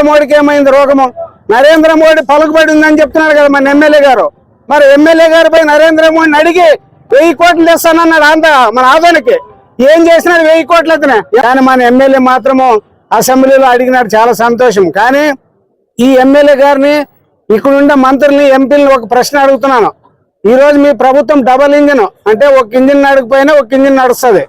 నరేంద్ర మోడీకి ఏమైంది రోగము? నరేంద్ర మోడీ పలుకుబడి ఉందని చెప్తున్నారు కదా మన ఎమ్మెల్యే గారు. మరి ఎమ్మెల్యే గారు పోయి నరేంద్ర మోడీని అడిగి వెయ్యి కోట్లు తెస్తానన్నాడు అంత మన ఆదోనికి. ఏం చేసినాడు వెయ్యి కోట్లు అతనే? కానీ మన ఎమ్మెల్యే మాత్రము అసెంబ్లీలో అడిగినాడు చాలా సంతోషం. కానీ ఈ ఎమ్మెల్యే గారిని ఇక్కడుండే మంత్రుల్ని ఎంపీలని ఒక ప్రశ్న అడుగుతున్నాను. ఈ రోజు మీ ప్రభుత్వం డబల్ ఇంజిన్ అంటే ఒక ఇంజిన్ నడకపోయినా ఒక ఇంజిన్ నడుస్తుంది.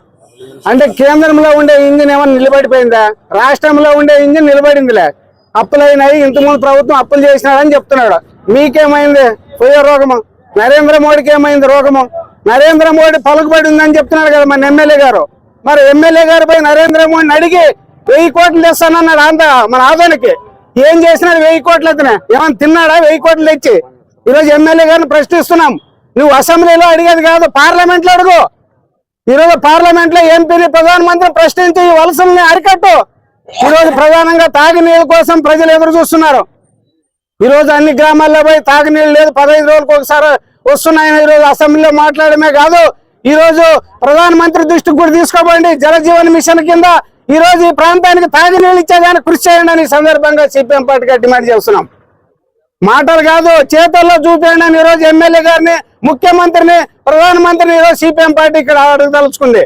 అంటే కేంద్రంలో ఉండే ఇంజిన్ ఏమైనా నిలబడిపోయిందా? రాష్ట్రంలో ఉండే ఇంజిన్ నిలబడిందిలే. అప్పులు అయినాయి ఇంతకుముందు ప్రభుత్వం అప్పులు చేసినాడని చెప్తున్నాడు. మీకేమైంది? పోయే రోగము. నరేంద్ర మోడీకి ఏమైంది రోగము? నరేంద్ర మోడీ పలుకుబడి ఉందని చెప్తున్నాడు కదా మన ఎమ్మెల్యే గారు. మరి ఎమ్మెల్యే గారు పోయి నరేంద్ర మోడీని అడిగి వెయ్యి కోట్లు తెస్తానన్నాడు అంత మన ఆదోనికి. ఏం చేసినాడు వెయ్యి కోట్లు అతనే? ఏమైనా తిన్నాడా? వెయ్యి కోట్లు తెచ్చి. ఈరోజు ఎమ్మెల్యే గారిని ప్రశ్నిస్తున్నాం. నువ్వు అసెంబ్లీలో అడిగేది కాదు పార్లమెంట్లో అడుగు. ఈరోజు పార్లమెంట్లో ఎంపీని ప్రధానమంత్రి ప్రశ్నించి ఈ వలసల్ని అరికట్టు. ఈరోజు ప్రధానంగా తాగునీళ్ళ కోసం ప్రజలు ఎదురు చూస్తున్నారు. ఈ రోజు అన్ని గ్రామాల్లో పోయి తాగునీళ్ళు లేదు. పదహైదు రోజులకు ఒకసారి వస్తున్నాయని ఈ రోజు అసెంబ్లీలో మాట్లాడమే కాదు. ఈ రోజు ప్రధానమంత్రి దృష్టికి కూడా తీసుకోబండి. జలజీవన్ మిషన్ కింద ఈ రోజు ఈ ప్రాంతానికి తాగునీళ్ళు ఇచ్చేదానికి కృషి చేయండి అని సందర్భంగా సిపిఎం పార్టీగా డిమాండ్ చేస్తున్నాం. మాటలు కాదు చేతుల్లో చూపేయండి అని ఈరోజు ఎమ్మెల్యే గారిని ముఖ్యమంత్రిని ప్రధానమంత్రిని ఈరోజు సిపిఎం పార్టీ ఇక్కడ అడగదలుచుకుంది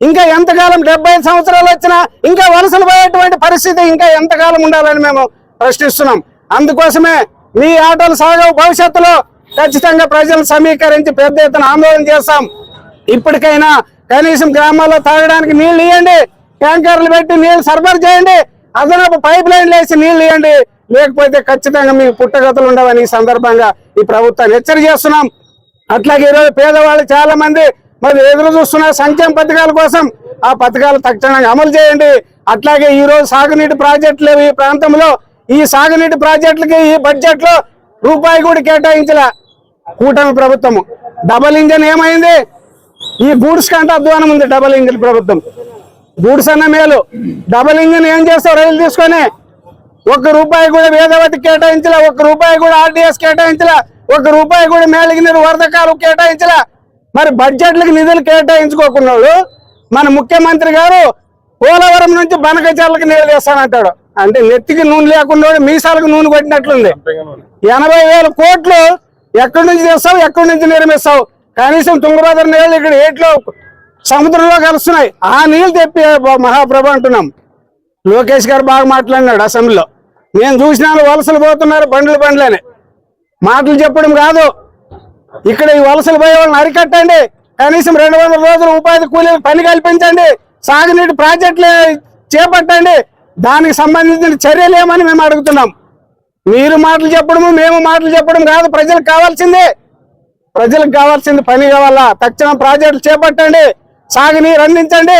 ఇంకా ఎంతకాలం డెబ్బై సంవత్సరాలు వచ్చినా ఇంకా వలసలు పోయేటువంటి పరిస్థితి ఇంకా ఎంతకాలం ఉండాలని మేము ప్రశ్నిస్తున్నాం. అందుకోసమే మీ ఆటలు సాగవు. భవిష్యత్తులో ఖచ్చితంగా ప్రజలు సమీకరించి పెద్ద ఎత్తున ఆందోళన చేస్తాం. ఇప్పటికైనా కనీసం గ్రామాల్లో తాగడానికి నీళ్ళు ఇవ్వండి ట్యాంకర్లు పెట్టి నీళ్ళు సరఫరా చేయండి. అదనపు పైప్ లైన్లు వేసి నీళ్ళు ఇవ్వండి లేకపోతే ఖచ్చితంగా మీకు పుట్టగతులు ఉండవని ఈ సందర్భంగా ఈ ప్రభుత్వాన్ని హెచ్చరిక చేస్తున్నాం అట్లాగే ఈరోజు పేదవాళ్ళు చాలా మంది మరి ఎదురు చూస్తున్న సంక్షేమ పథకాల కోసం ఆ పథకాలు తక్షణంగా అమలు చేయండి. అట్లాగే ఈ రోజు సాగునీటి ప్రాజెక్టులు లేవు ఈ ప్రాంతంలో. ఈ సాగునీటి ప్రాజెక్టులకి ఈ బడ్జెట్లో రూపాయి కూడా కేటాయించలే కూటమి ప్రభుత్వము డబల్ ఇంజన్ ఏమైంది? ఈ గూడ్స్ కంటే అధ్వానం ఉంది డబల్ ఇంజన్ ప్రభుత్వం. గూడ్స్ అన్న మేలు. డబల్ ఇంజన్ ఏం చేస్తావు? రైలు తీసుకొని ఒక్క రూపాయి కూడా వేదవతి కేటాయించలే ఒక్క రూపాయి కూడా ఆర్డీఎస్ కేటాయించలే ఒక్క రూపాయి కూడా మేళగినీరు వరదకాలు కేటాయించలే. మరి బడ్జెట్లకు నిధులు కేటాయించుకోకున్నాడు మన ముఖ్యమంత్రి గారు పోలవరం నుంచి బనకచర్లకు నీళ్ళు వేస్తానంటాడు అంటే నెత్తికి నూనె లేకుండా మీసాలకు నూనె కొట్టినట్లుంది. ఎనభై వేల కోట్లు ఎక్కడి నుంచి తెస్తావు ఎక్కడి నుంచి నిర్మిస్తావు? కనీసం తుంగభద్ర నీళ్ళు ఇక్కడ ఏట్లో సముద్రంలో కలుస్తున్నాయి. ఆ నీళ్ళు తెప్పి మహాప్రభ అంటున్నాం. లోకేష్ గారు బాగా మాట్లాడినాడు అసెంబ్లీలో. నేను చూసినాను వలసలు పోతున్నారు బండ్లు బండ్లని. మాటలు చెప్పడం కాదు. ఇక్కడ ఈ వలసలు పోయే వాళ్ళని అరికట్టండి. కనీసం రెండు వందల రోజులు ఉపాధి కూలీలు పని కల్పించండి. సాగునీటి ప్రాజెక్టులు చేపట్టండి. దానికి సంబంధించిన చర్యలు ఏమని మేము అడుగుతున్నాం. మీరు మాటలు చెప్పడము మేము మాటలు చెప్పడం కాదు. ప్రజలకు కావాల్సిందే. ప్రజలకు కావాల్సింది పని కావాలా? తక్షణం ప్రాజెక్టులు చేపట్టండి. సాగునీరు అందించండి.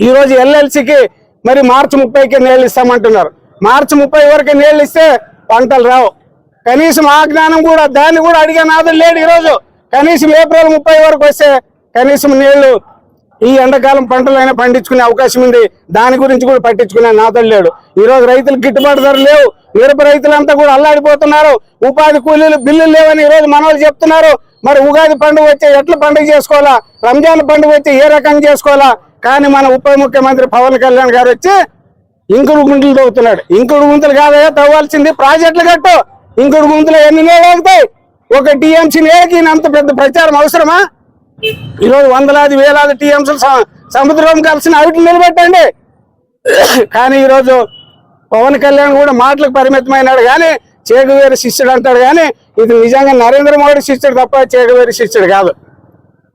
ఈరోజు ఎల్ఎల్సికి మరి మార్చి ముప్పైకి నీళ్ళు ఇస్తామంటున్నారు. మార్చి ముప్పై వరకు నీళ్ళు ఇస్తే పంటలు రావు. కనీసం ఆ జ్ఞానం కూడా దాన్ని కూడా అడిగే నాదులు లేడు ఈరోజు. కనీసం ఏప్రిల్ ముప్పై వరకు వస్తే కనీసం నీళ్ళు ఈ ఎండాకాలం పంటలైనా పండించుకునే అవకాశం ఉంది. దాని గురించి కూడా పట్టించుకునే నాదులు లేడు. ఈరోజు రైతులు గిట్టుబాటు ధర లేవు. మిరప రైతులంతా కూడా అల్లాడిపోతున్నారు. ఉపాధి కూలీలు బిల్లులు లేవని ఈరోజు మనవాళ్ళు చెప్తున్నారు. మరి ఉగాది పండుగ వచ్చే ఎట్ల పండుగ చేసుకోవాలా? రంజాన్ పండుగ వచ్చి ఏ రకంగా చేసుకోవాలా? కానీ మన ఉప ముఖ్యమంత్రి పవన్ కళ్యాణ్ గారు వచ్చి ఇంకుడు గుంతలు తవ్వుతున్నాడు. ఇంకుడు గుంతలు కాదయా తవ్వాల్సింది ప్రాజెక్టులు కట్టు. ఇంకొక ముందులో ఎన్ని నీళ్ళు ఆగుతాయి ఒక టీఎంసీ నేలకి అంత పెద్ద ప్రచారం అవసరమా? ఈరోజు వందలాది వేలాది టీఎంసీలు సముద్రం కలిసిన అవిటిని నిలబెట్టండి. కానీ ఈరోజు పవన్ కళ్యాణ్ కూడా మాటలకు పరిమితమైనాడు కానీ చేగువేరి శిష్యుడు అంటాడు కానీ ఇది నిజంగా నరేంద్ర మోడీ శిష్యుడు తప్ప చేగువేరి శిష్యుడు కాదు.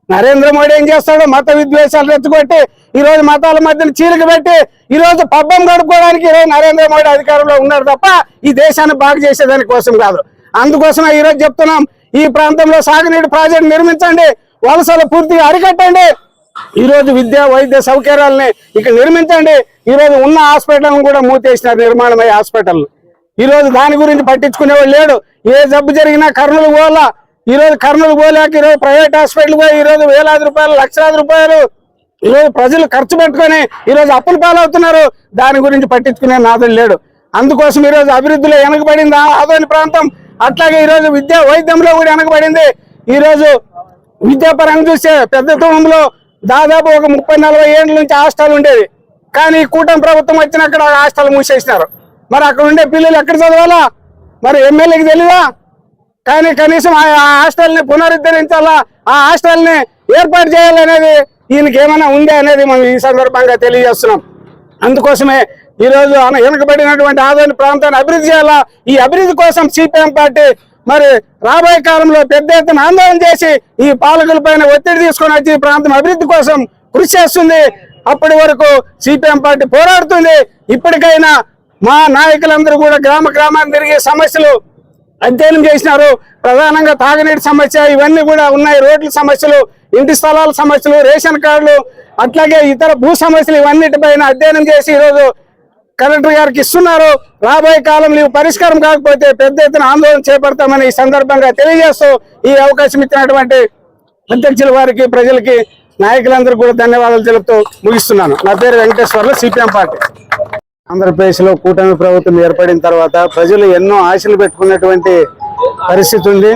నరేంద్ర మోడీ ఏం చేస్తాడు మత విద్వేషాలు రెచ్చగొట్టి ఈ రోజు మతాల మధ్యన చీలిక పెట్టి ఈ రోజు పబ్బం గడుపుకోవడానికి నరేంద్ర మోడీ అధికారంలో ఉన్నారు తప్ప ఈ దేశాన్ని బాగు చేసేదాని కోసం కాదు. అందుకోసమే ఈరోజు చెప్తున్నాం ఈ ప్రాంతంలో సాగునీటి ప్రాజెక్ట్ నిర్మించండి వలసలు పూర్తిగా అరికట్టండి. ఈరోజు విద్య వైద్య సౌకర్యాలని ఇక్కడ నిర్మించండి. ఈ రోజు ఉన్న హాస్పిటల్ కూడా మూతేసినారు నిర్మాణమయ్యే హాస్పిటల్ ఈరోజు దాని గురించి పట్టించుకునేవాడు లేడు. ఏ జబ్బు జరిగినా కర్నూలు పోవాలా? ఈరోజు కర్నూలు పోలేక ఈరోజు ప్రైవేట్ హాస్పిటల్ పోయి ఈ రోజు వేలాది రూపాయలు లక్షలాది రూపాయలు ఈరోజు ప్రజలు ఖర్చు పెట్టుకొని ఈరోజు అప్పులు పాలవుతున్నారు. దాని గురించి పట్టించుకునే నాదుడు లేడు. అందుకోసం ఈ రోజు అభివృద్ధిలో వెనకబడింది ఆదోని ప్రాంతం. అట్లాగే ఈరోజు విద్యా వైద్యంలో కూడా వెనకబడింది. ఈరోజు విద్యాపరంగా చూస్తే పెద్ద కుటుంబంలో దాదాపు ఒక ముప్పై నలభై ఏళ్ళ నుంచి హాస్టల్ ఉండేది. కానీ ఈ కూటమి ప్రభుత్వం వచ్చిన అక్కడ హాస్టల్ మూసేసినారు. మరి అక్కడ ఉండే పిల్లలు ఎక్కడ చదవాలా? మరి ఎమ్మెల్యేకి తెలియదా కానీ కనీసం ఆ హాస్టల్ని పునరుద్ధరించాలా? ఆ హాస్టల్ని ఏర్పాటు చేయాలనేది ఈయనకి ఏమైనా ఉంది అనేది మనం ఈ సందర్భంగా తెలియజేస్తున్నాం. అందుకోసమే ఈ రోజు వెనుకబడినటువంటి ఆదాయ ప్రాంతాన్ని అభివృద్ధి చేయాలా? ఈ అభివృద్ధి కోసం సిపిఎం పార్టీ మరి రాబోయే కాలంలో పెద్ద ఎత్తున ఆందోళన చేసి ఈ పాలకుల పైన ఒత్తిడి తీసుకొని వచ్చి ఈ ప్రాంతం అభివృద్ధి కోసం కృషి చేస్తుంది. అప్పటి వరకు సిపిఎం పార్టీ పోరాడుతుంది. ఇప్పటికైనా మా నాయకులందరూ కూడా గ్రామ గ్రామాన్ని తిరిగి సమస్యలు అధ్యయనం చేసినారు. ప్రధానంగా తాగునీటి సమస్య ఇవన్నీ కూడా ఉన్నాయి. రోడ్ల సమస్యలు ఇంటి స్థలాల సమస్యలు రేషన్ కార్డులు అట్లాగే ఇతర భూ సమస్యలు ఇవన్నిటిపైన అధ్యయనం చేసి ఈరోజు కలెక్టర్ గారికి ఇస్తున్నారు. రాబోయే కాలంలో ఇవి పరిష్కారం కాకపోతే పెద్ద ఎత్తున ఆందోళన చేపడతామని ఈ సందర్భంగా తెలియజేస్తూ ఈ అవకాశం ఇచ్చినటువంటి అధ్యక్షుల వారికి ప్రజలకి నాయకులందరూ కూడా ధన్యవాదాలు తెలుపుతూ ముగిస్తున్నాను. నా పేరు వెంకటేశ్వర్లు సిపిఎం పార్టీ. ఆంధ్రప్రదేశ్లో కూటమి ప్రభుత్వం ఏర్పడిన తర్వాత ప్రజలు ఎన్నో ఆశలు పెట్టుకున్నటువంటి పరిస్థితి ఉంది.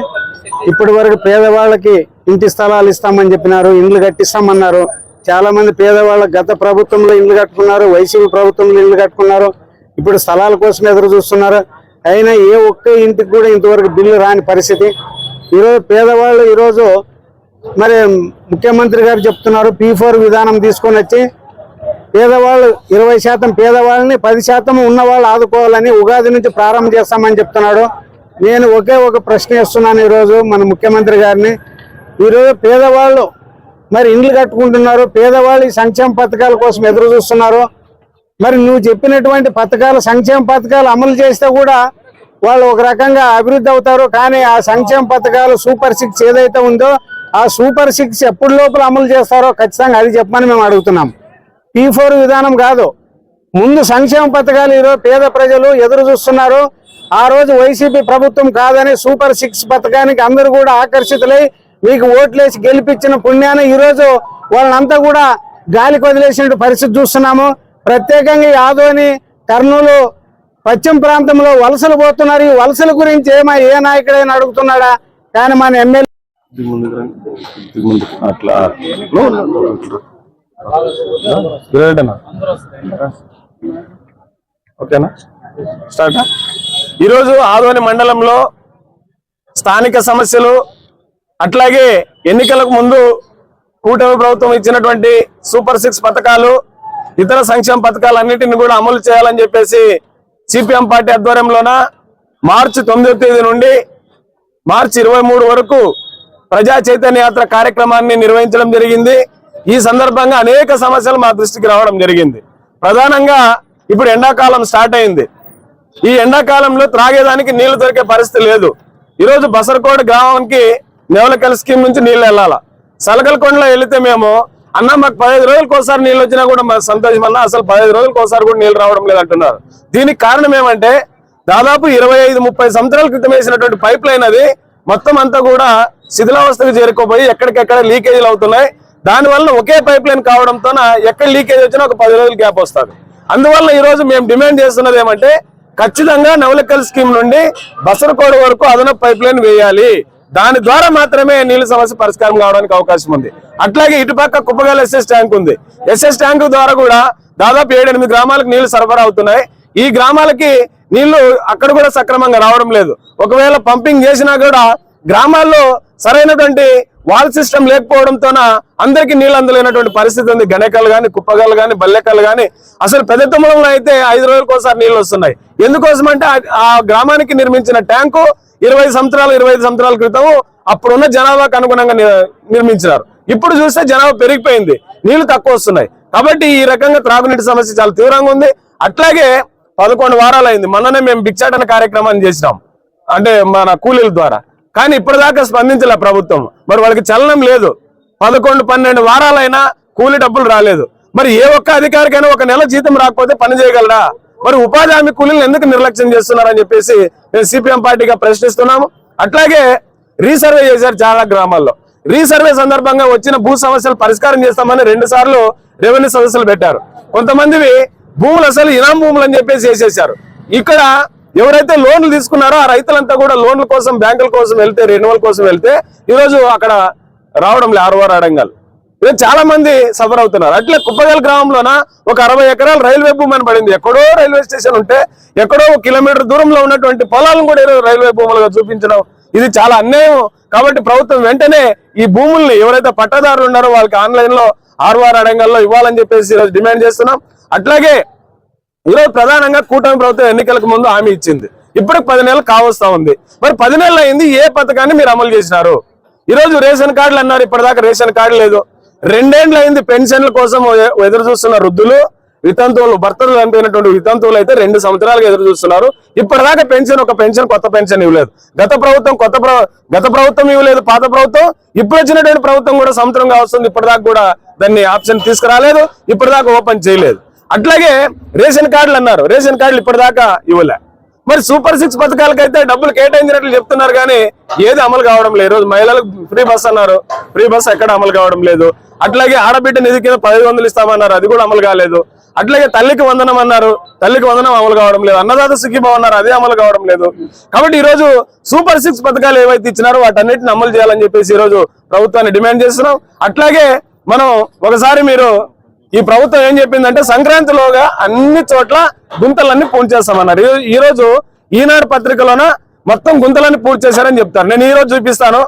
ఇప్పటి వరకు పేదవాళ్ళకి ఇంటి స్థలాలు ఇస్తామని చెప్పినారు ఇండ్లు కట్టిస్తామన్నారు. చాలా మంది గత ప్రభుత్వంలో ఇండ్లు కట్టుకున్నారు వైసీపీ ప్రభుత్వంలో ఇండ్లు కట్టుకున్నారు. ఇప్పుడు స్థలాల కోసం ఎదురు చూస్తున్నారు. అయినా ఏ ఒక్క ఇంటికి కూడా ఇంతవరకు బిల్లు రాని పరిస్థితి. ఈరోజు పేదవాళ్ళు ఈరోజు మరి ముఖ్యమంత్రి గారు చెప్తున్నారు పీ ఫోర్ విధానం తీసుకొని వచ్చి పేదవాళ్ళు ఇరవై శాతం పేదవాళ్ళని పది శాతం ఉన్న వాళ్ళు ఆదుకోవాలని ఉగాది నుంచి ప్రారంభం చేస్తామని చెప్తున్నాడు. నేను ఒకే ఒక ప్రశ్న ఇస్తున్నాను ఈరోజు మన ముఖ్యమంత్రి గారిని. ఈరోజు పేదవాళ్ళు మరి ఇండ్లు కట్టుకుంటున్నారు పేదవాళ్ళు ఈ సంక్షేమ పథకాల కోసం ఎదురు చూస్తున్నారు. మరి నువ్వు చెప్పినటువంటి పథకాలు సంక్షేమ పథకాలు అమలు చేస్తే కూడా వాళ్ళు ఒక రకంగా అభివృద్ధి అవుతారు. కానీ ఆ సంక్షేమ పథకాలు సూపర్ సిక్స్ ఏదైతే ఉందో ఆ సూపర్ సిక్స్ ఎప్పుడు లోపల అమలు చేస్తారో ఖచ్చితంగా అది చెప్పమని మేము అడుగుతున్నాం. పీ ఫోర్ విధానం కాదు. ముందు సంక్షేమ పథకాలు ఈరోజు పేద ప్రజలు ఎదురు చూస్తున్నారు. ఆ రోజు వైసీపీ ప్రభుత్వం కాదని సూపర్ సిక్స్ పథకానికి అందరూ కూడా ఆకర్షితులై మీకు ఓట్లేసి గెలిపించిన పుణ్యాన్ని ఈరోజు వాళ్ళంతా కూడా గాలికి వదిలేసిన పరిస్థితి చూస్తున్నాము. ప్రత్యేకంగా ఈ కర్నూలు పశ్చిమ ప్రాంతంలో వలసలు పోతున్నారు. ఈ వలసల గురించి ఏమా ఏ నాయకుడైనా అడుగుతున్నాడా? కానీ మన ఎమ్మెల్యే అట్లా. గ్రేడేనా ఓకేనా? స్టార్ట్? ఈరోజు ఆదోని మండలంలో స్థానిక సమస్యలు అట్లాగే ఎన్నికలకు ముందు కూటమి ప్రభుత్వం ఇచ్చినటువంటి సూపర్ సిక్స్ పథకాలు ఇతర సంక్షేమ పథకాలన్నింటిని కూడా అమలు చేయాలని చెప్పేసి సిపిఎం పార్టీ ఆధ్వర్యంలోన మార్చి తొమ్మిదో తేదీ నుండి మార్చి ఇరవై మూడు వరకు ప్రజా చైతన్య యాత్ర కార్యక్రమాన్ని నిర్వహించడం జరిగింది. ఈ సందర్భంగా అనేక సమస్యలు మా దృష్టికి రావడం జరిగింది. ప్రధానంగా ఇప్పుడు ఎండాకాలం స్టార్ట్ అయింది. ఈ ఎండాకాలంలో త్రాగేదానికి నీళ్ళు దొరికే పరిస్థితి లేదు. ఈరోజు బసర్కోడ్ గ్రామానికి నెవలకల్ స్కీమ్ నుంచి నీళ్ళు వెళ్ళాల. సలకలకొండలో వెళితే మేము అన్న మాకు పదహైదు రోజులకు ఒకసారి నీళ్ళు వచ్చినా కూడా మాకు సంతోషం అన్న అసలు పదహైదు రోజులకు ఒకసారి కూడా నీళ్ళు రావడం లేదంటున్నారు దీనికి కారణం ఏమంటే దాదాపు ఇరవై ఐదు ముప్పై సంవత్సరాల క్రితం వేసినటువంటి పైప్ లైన్ అది మొత్తం అంతా కూడా శిథిలావస్థకు చేరుకోపోయి ఎక్కడికెక్కడ లీకేజీలు అవుతున్నాయి. దానివల్ల ఒకే పైప్ లైన్ కావడంతో ఎక్కడ లీకేజ్ వచ్చినా ఒక పది రోజులు గ్యాప్ వస్తుంది. అందువల్ల ఈరోజు మేము డిమాండ్ చేస్తున్నది ఏమంటే ఖచ్చితంగా నవలకల్ స్కీమ్ నుండి బసరకోడ వరకు అదనపు పైప్ లైన్ వేయాలి. దాని ద్వారా మాత్రమే నీళ్ళ సమస్య పరిష్కారం కావడానికి అవకాశం ఉంది. అట్లాగే ఇటుపక్క కుప్పగల ఎస్ఎస్ ట్యాంక్ ఉంది. ఎస్ఎస్ ట్యాంక్ ద్వారా కూడా దాదాపు ఏడెనిమిది గ్రామాలకు నీళ్ళు సరఫరా అవుతున్నాయి. ఈ గ్రామాలకి నీళ్ళు అక్కడ కూడా సక్రమంగా రావడం లేదు. ఒకవేళ పంపింగ్ చేసినా కూడా గ్రామాల్లో సరైనటువంటి వాల్ సిస్టమ్ లేకపోవడంతోన అందరికీ నీళ్ళు అందలేనటువంటి పరిస్థితి ఉంది. గణేకలు కానీ కుప్పగలు కానీ బల్లెకలు కానీ అసలు పెద్ద తుమ్మలంలో అయితే ఐదు రోజులకు ఒకసారి నీళ్ళు వస్తున్నాయి. ఎందుకోసం అంటే ఆ- గ్రామానికి నిర్మించిన ట్యాంకు ఇరవై సంవత్సరాలు ఇరవై ఐదు సంవత్సరాల క్రితం అప్పుడున్న జనాభాకు అనుగుణంగా ని- నిర్మించినారు. ఇప్పుడు చూస్తే జనాభా పెరిగిపోయింది. నీళ్ళు తక్కువ వస్తున్నాయి. కాబట్టి ఈ రకంగా త్రాగునీటి సమస్య చాలా తీవ్రంగా ఉంది. అట్లాగే పదకొండు వారాలు అయింది మొన్ననే మేము భిక్షాటన కార్యక్రమాన్ని చేసినాం. అంటే మన కూలీల ద్వారా. కానీ ఇప్పటిదాకా స్పందించలే ప్రభుత్వం. మరి వాళ్ళకి చలనం లేదు. పదకొండు పన్నెండు వారాలైనా కూలి డబ్బులు రాలేదు. మరి ఏ ఒక్క అధికారికైనా ఒక నెల జీతం రాకపోతే పని చేయగలరా మరి ఉపాధి హామీ కూలీలను ఎందుకు నిర్లక్ష్యం చేస్తున్నారని చెప్పేసి మేము సిపిఎం పార్టీగా ప్రశ్నిస్తున్నాము. అట్లాగే రీసర్వే చేశారు చాలా గ్రామాల్లో. రీసర్వే సందర్భంగా వచ్చిన భూ సమస్యలు పరిష్కారం చేస్తామని రెండు సార్లు రెవెన్యూ సమస్యలు పెట్టారు. కొంతమందివి భూములు అసలు ఇనాం భూములు అని చెప్పేసి చేసేసారు ఇక్కడ ఎవరైతే లోన్లు తీసుకున్నారో ఆ రైతులంతా కూడా లోన్ల కోసం బ్యాంకుల కోసం వెళ్తే రెన్యువల్ కోసం వెళ్తే ఈరోజు అక్కడ రావడం లే ఆరువారు అడంగాలు. ఇది చాలా మంది సఫర్ అవుతున్నారు. అట్లే కుప్పగల్ గ్రామంలోన ఒక అరవై ఎకరాలు రైల్వే భూమి పడింది. ఎక్కడో రైల్వే స్టేషన్ ఉంటే ఎక్కడో కిలోమీటర్ దూరంలో ఉన్నటువంటి పొలాలను కూడా ఈరోజు రైల్వే భూములుగా చూపించడం ఇది చాలా అన్యాయం. కాబట్టి ప్రభుత్వం వెంటనే ఈ భూముల్ని ఎవరైతే పట్టదారులు ఉన్నారో వాళ్ళకి ఆన్లైన్లో ఆర్వార్ అడంగల్లో ఇవ్వాలని చెప్పేసి ఈరోజు డిమాండ్ చేస్తున్నాం. అట్లాగే ఈరోజు ప్రధానంగా కూటమి ప్రభుత్వం ఎన్నికలకు ముందు హామీ ఇచ్చింది. ఇప్పటికి పది నెలలు కావస్తా ఉంది. మరి పది నెలలు అయింది ఏ పథకాన్ని మీరు అమలు చేసినారు? ఈరోజు రేషన్ కార్డులు అన్నారు ఇప్పటిదాకా రేషన్ కార్డు లేదు. రెండేండ్లు అయింది పెన్షన్ల కోసం ఎదురు చూస్తున్న వృద్ధులు వితంతువులు భర్తలు చనిపోయినటువంటి వితంతువులు అయితే రెండు సంవత్సరాలుగా ఎదురు చూస్తున్నారు. ఇప్పటిదాకా పెన్షన్ ఒక పెన్షన్ కొత్త పెన్షన్ ఇవ్వలేదు. గత ప్రభుత్వం కొత్త గత ప్రభుత్వం ఇవ్వలేదు పాత ప్రభుత్వం. ఇప్పుడు వచ్చినటువంటి ప్రభుత్వం కూడా సంవత్సరం కావస్తుంది ఇప్పటిదాకా కూడా దాన్ని ఆప్షన్ తీసుకురాలేదు ఇప్పటిదాకా ఓపెన్ చేయలేదు. అట్లాగే రేషన్ కార్డులు అన్నారు. రేషన్ కార్డులు ఇప్పటిదాకా ఇవ్వలే. మరి సూపర్ సిక్స్ పథకాలకైతే డబ్బులు కేటాయించినట్లు చెప్తున్నారు కానీ ఏది అమలు కావడం లేదు. రోజు మహిళలకు ఫ్రీ బస్ అన్నారు. ఫ్రీ బస్ ఎక్కడ అమలు కావడం లేదు. అట్లాగే ఆడబిడ్డ నిధి కింద పదిహేను వందలు ఇస్తామన్నారు. అది కూడా అమలు కాలేదు. అట్లాగే తల్లికి వందనం అన్నారు. తల్లికి వందనం అమలు కావడం లేదు. అన్నదాత సుఖీభావ అన్నారు. అదే అమలు కావడం లేదు. కాబట్టి ఈ రోజు సూపర్ సిక్స్ పథకాలు ఏవైతే ఇచ్చినారో వాటన్నిటిని అమలు చేయాలని చెప్పేసి ఈ రోజు ప్రభుత్వాన్ని డిమాండ్ చేస్తున్నాం. అట్లాగే మనం ఒకసారి మీరు ఈ ప్రభుత్వం ఏం చెప్పిందంటే సంక్రాంతిలోగా అన్ని చోట్ల గుంతలన్నీ పూర్తి చేస్తామన్నారు. ఈ- రోజు ఈనాడు పత్రికలోన మొత్తం గుంతలన్నీ పూర్తి చేశారని చెప్తారు. నేను ఈ రోజు చూపిస్తాను.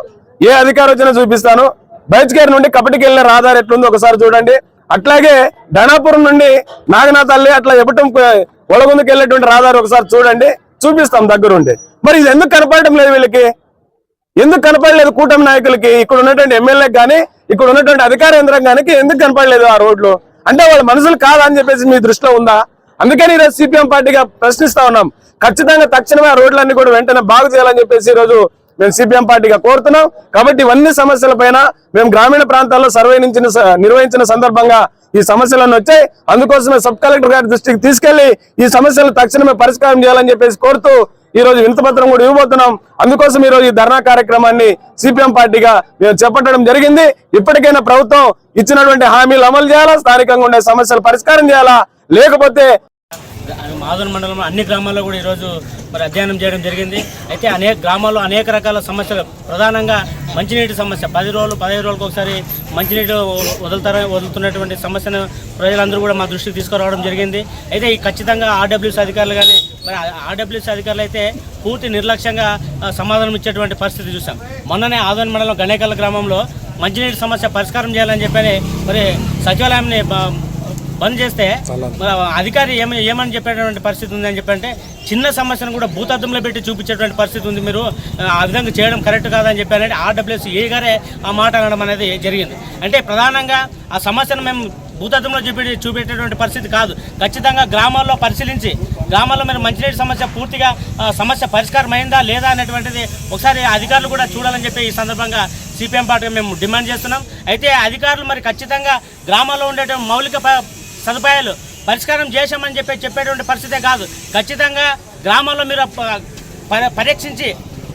ఏ అధికారి వచ్చినా చూపిస్తాను. బయటకేరి నుండి కపటికి వెళ్ళిన రాధార్ ఎట్లుందో ఒకసారి చూడండి. అట్లాగే ధనాపురం నుండి నాగనాథల్లి అట్లా ఎప్పటం ఒలగుందుకు వెళ్ళేటువంటి రాధార్ ఒకసారి చూడండి. చూపిస్తాం దగ్గరుండి. మరి ఇది ఎందుకు కనపడటం లేదు వీళ్ళకి? ఎందుకు కనపడలేదు కూటమి నాయకులకి? ఇక్కడ ఉన్నటువంటి ఎమ్మెల్యేకి కానీ ఇక్కడ ఉన్నటువంటి అధికార యంత్రాంగానికి ఎందుకు కనపడలేదు ఆ రోడ్లు? అంటే వాళ్ళ మనుషులు కాదని అని చెప్పేసి మీ దృష్టిలో ఉందా? అందుకని ఈరోజు సిపిఎం పార్టీగా ప్రశ్నిస్తా ఉన్నాం. ఖచ్చితంగా తక్షణమే ఆ రోడ్లన్నీ కూడా వెంటనే బాగు చేయాలని చెప్పేసి ఈరోజు మేము సిపిఎం పార్టీగా కోరుతున్నాం. కాబట్టి ఇవన్నీ సమస్యల పైన మేము గ్రామీణ ప్రాంతాల్లో సర్వే నిర్వహించిన సందర్భంగా ఈ సమస్యలన్నీ వచ్చాయి. అందుకోసమే సబ్ కలెక్టర్ గారి దృష్టికి తీసుకెళ్ళి ఈ సమస్యలు తక్షణమే పరిష్కారం చేయాలని చెప్పేసి కోరుతూ ఈ రోజు వినతపత్రం కూడా ఇవ్వబోతున్నాం. అందుకోసం ఈ రోజు ఈ ధర్నా కార్యక్రమాన్ని సిపిఎం పార్టీగా మేము చేపట్టడం జరిగింది. ఇప్పటికైనా ప్రభుత్వం ఇచ్చినటువంటి హామీలు అమలు చేయాలా? స్థానికంగా ఉండే సమస్యలు పరిష్కారం చేయాలా? లేకపోతే మాధవన్ మండలంలో అన్ని గ్రామాల్లో కూడా ఈరోజు మరి అధ్యయనం చేయడం జరిగింది. అయితే అనేక గ్రామాల్లో అనేక రకాల సమస్యలు. ప్రధానంగా మంచినీటి సమస్య. పది రోజులు పదిహేను రోజులకు ఒకసారి మంచినీటి వదులుతారని వదులుతున్నటువంటి సమస్యను ప్రజలందరూ కూడా మా దృష్టికి తీసుకురావడం జరిగింది. అయితే ఈ ఖచ్చితంగా ఆర్డబ్ల్యూఎస్ అధికారులు కానీ మరి ఆర్డబ్ల్యూఎస్ అధికారులు అయితే పూర్తి నిర్లక్ష్యంగా సమాధానం ఇచ్చేటువంటి పరిస్థితి చూసాం మొన్ననే ఆదోని మండలం గణేకల్ గ్రామంలో మంచినీటి సమస్య పరిష్కారం చేయాలని చెప్పని మరి సచివాలయంని బ- బంద్ చేస్తే అధికారి ఏమని ఏమని చెప్పేటువంటి పరిస్థితి ఉందని చెప్పంటే చిన్న సమస్యను కూడా భూతద్దంలో పెట్టి చూపించేటువంటి పరిస్థితి ఉంది మీరు ఆ విధంగా చేయడం కరెక్ట్ కాదని చెప్పారంటే ఏ గారే ఆ మాట అనడం అనేది జరిగింది. అంటే ప్రధానంగా ఆ సమస్యను మేము భూతద్దంలో చూపి చూపెట్టేటువంటి పరిస్థితి కాదు. ఖచ్చితంగా గ్రామాల్లో పరిశీలించి గ్రామాల్లో మీరు మంచినీటి సమస్య పూర్తిగా సమస్య పరిష్కారం అయిందా లేదా అనేటువంటిది ఒకసారి అధికారులు కూడా చూడాలని చెప్పి ఈ సందర్భంగా సిపిఎం పార్టీగా మేము డిమాండ్ చేస్తున్నాం. అయితే అధికారులు మరి ఖచ్చితంగా గ్రామాల్లో ఉండేటువంటి మౌలిక సదుపాయాలు పరిష్కారం చేశామని చెప్పి చెప్పేటువంటి పరిస్థితే కాదు. ఖచ్చితంగా గ్రామాల్లో మీరు ప- ప- పరీక్షించి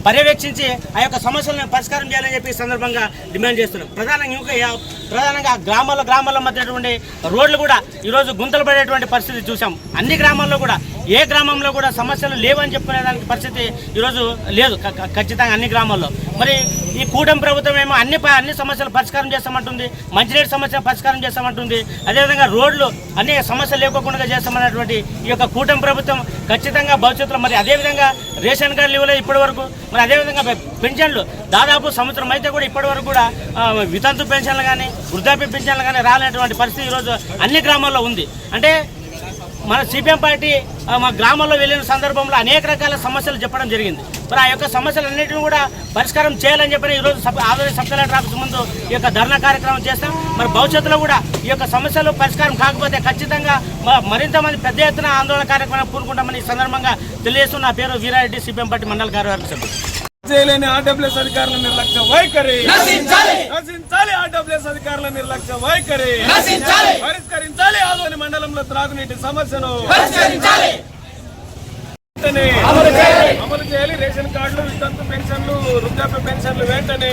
పర్యవేక్షించి ఆ యొక్క సమస్యలను పరిష్కారం చేయాలని చెప్పి ఈ సందర్భంగా డిమాండ్ చేస్తున్నాం. ప్రధానంగా ఇంకా ప్రధానంగా గ్రామాల్లో గ్రామాల మధ్యటువంటి రోడ్లు కూడా ఈరోజు గుంతలు పడేటువంటి పరిస్థితి చూసాం అన్ని గ్రామాల్లో కూడా ఏ గ్రామంలో కూడా సమస్యలు లేవని చెప్పుకునే దానికి పరిస్థితి ఈరోజు లేదు. ఖచ్చితంగా అన్ని గ్రామాల్లో. మరి ఈ కూటమి ప్రభుత్వం ఏమో అన్ని ప- అన్ని సమస్యలు పరిష్కారం చేస్తామంటుంది. మంచినీటి సమస్య పరిష్కారం చేస్తామంటుంది. అదేవిధంగా రోడ్లు అన్ని సమస్యలు లేకోకుండా చేస్తామన్నటువంటి ఈ యొక్క కూటమి ప్రభుత్వం ఖచ్చితంగా భవిష్యత్తులో మరి అదేవిధంగా రేషన్ కార్డులు ఇవ్వలేదు ఇప్పటి వరకు మరి అదేవిధంగా పెన్షన్లు దాదాపు సంవత్సరం అయితే కూడా ఇప్పటి వరకు కూడా వితంతు పెన్షన్లు కానీ వృద్ధాప్య పెన్షన్లు కానీ రాలేటువంటి పరిస్థితి ఈరోజు అన్ని గ్రామాల్లో ఉంది. అంటే మన సిపిఎం పార్టీ మా గ్రామంలో వెళ్ళిన సందర్భంలో అనేక రకాల సమస్యలు చెప్పడం జరిగింది. మరి ఆ యొక్క సమస్యలన్నింటినీ కూడా పరిష్కారం చేయాలని చెప్పి ఈరోజు సబ్ ఆదరణ సబ్ కలెక్టర్ ఆఫీస్ ముందు ఈ యొక్క ధర్నా కార్యక్రమం చేస్తాం. మరి భవిష్యత్తులో కూడా ఈ యొక్క సమస్యలు పరిష్కారం కాకపోతే ఖచ్చితంగా మరింత మంది పెద్ద ఎత్తున ఆందోళన కార్యక్రమం పూనుకుంటామని ఈ సందర్భంగా తెలియజేస్తున్న నా పేరు వీరారెడ్డి సిపిఎం పార్టీ మండల కార్యవర్గ సభ్యులు చేయలేని ఆర్డబ్ల్యూఎస్ అధికారుల నిర్లక్ష్య వైఖరి. నశించాలి! ఆర్డబ్ల్యూఎస్ అధికారుల నిర్లక్ష్య వైఖరి. పరిష్కరించాలి ఆదోని మండలంలో త్రాగునీటి సమస్యను. అమలు చేయాలి! రేషన్ కార్డులు వితంతు పెన్షన్లు వృద్ధాప్య పెన్షన్లు వెంటనే.